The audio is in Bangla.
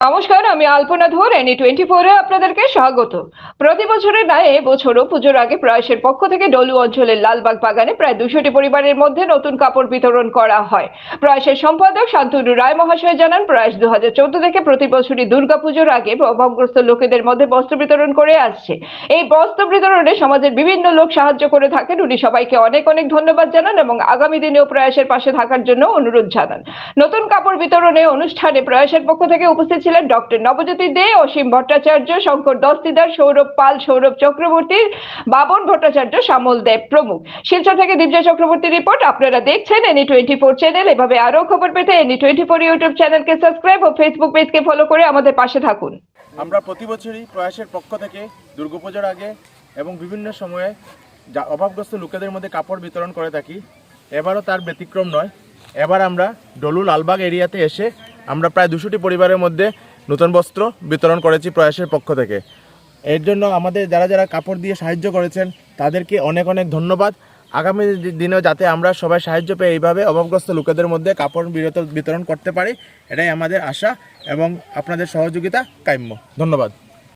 নমস্কার, আমি আলপনা ধর এনি টোয়েন্টি ফোরে আপনাদেরকে স্বাগত। প্রতি বছরের ন্যায় এবছরও পুজোর আগে প্রয়াসের পক্ষ থেকে ডলু অঞ্চলের লালবাগ বাগানে প্রায় দুশোটি পরিবারের মধ্যে নতুন কাপড় বিতরণ করা হয়। প্রয়াসের সম্পাদক শান্তনু রায় মহাশয় জানান প্রয়াস দু হাজার চোদ্দ থেকে প্রতি বছরই দুর্গাপুজোর আগে অভাবগ্রস্ত লোকেদের মধ্যে বস্ত্র বিতরণ করে আসছে। এই বস্ত্র বিতরণে সমাজের বিভিন্ন লোক সাহায্য করে থাকেন। উনি সবাইকে অনেক অনেক ধন্যবাদ জানান এবং আগামী দিনেও প্রয়াসের পাশে থাকার জন্য অনুরোধ জানান। নতুন কাপড় বিতরণে অনুষ্ঠানে প্রয়াসের পক্ষ থেকে উপস্থিত ছিলেন ডক্টর নবজ্যোতি দে, অসীম ভট্টাচার্য, শঙ্কর দস্তিদার, সৌরভ পাল, সৌরভ চক্রবর্তী বাবন ভট্টাচার্য, শ্যামল দেব প্রমুখ। শিলচর থেকে দিব্যা চক্রবর্তী রিপোর্ট আপনারা দেখছেন এনি টোয়েন্টি ফোর চ্যানেল এভাবে আরও খবর পেতে এনি টোয়েন্টি ফোর ইউটিউব চ্যানেলকে সাবস্ক্রাইব ও ফেসবুক পেজকে ফলো করে আমাদের পাশে থাকুন। আমরা প্রতি বছরই প্রয়াসের পক্ষ থেকে দুর্গাপুজোর আগে এবং বিভিন্ন সময়ে অভাবগ্রস্ত লোকেদের মধ্যে কাপড় বিতরণ করে থাকি। এবারও তার ব্যতিক্রম নয়। এবার আমরা ডলু লালবাগ এরিয়াতে এসে আমরা প্রায় দুশোটি পরিবারের মধ্যে নতুন বস্ত্র বিতরণ করেছি প্রয়াসের পক্ষ থেকে। এর জন্য আমাদের যারা যারা কাপড় দিয়ে সাহায্য করেছেন, তাদেরকে অনেক অনেক ধন্যবাদ। আগামী দিনেও যাতে আমরা সবাই সাহায্য পেয়ে এইভাবে অভাবগ্রস্ত লোকেদের মধ্যে কাপড় বিরত বিতরণ করতে পারি, এটাই আমাদের আশা এবং আপনাদের সহযোগিতা কাম্য। ধন্যবাদ।